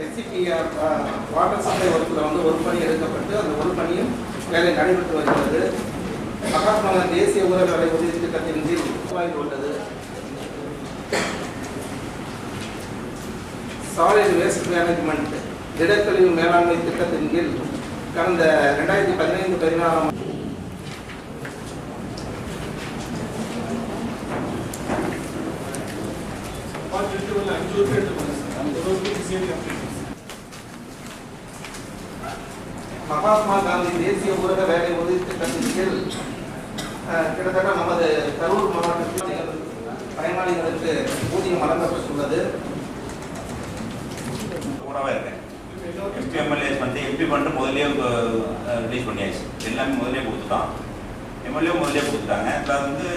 எஸ்சிபிஆர் water supply ஒர்க்கில் வந்து ஒரு பணி எடுக்கப்பட்டு அந்த ஒரு பணியும் வேலை நடைபெற்று வருகிறது. மகாத்மா காந்தி தேசிய ஊரக வேலை உதவி திட்டத்தின் கீழ் வாங்கி உள்ளது. சாலிட் வேஸ்ட் மேனேஜ்மெண்ட் திடக்கழிவு மேலாண்மை திட்டத்தின் கீழ் கடந்த ரெண்டாயிரத்தி பதினைந்து பதினாறாம் அஞ்சு அந்த மகாத்மா காந்தி தேசிய ஊரக வேலை உறுதி திட்டத்தின் கீழ் கிட்டத்தட்ட நமது கரூர் மாவட்டத்தில் பயனாளிகளுக்கு ஊதியம் வழங்கப்பட்டுள்ளது கூடவே இருக்கேன் எம்எல்ஏஸ் வந்து பண்ணிட்டு முதலே ரிலீஸ் பண்ணியாச்சு எல்லாமே முதலே கொடுத்துட்டான் எம்எல்ஏ முதலே கொடுத்துட்டாங்க அதில் வந்து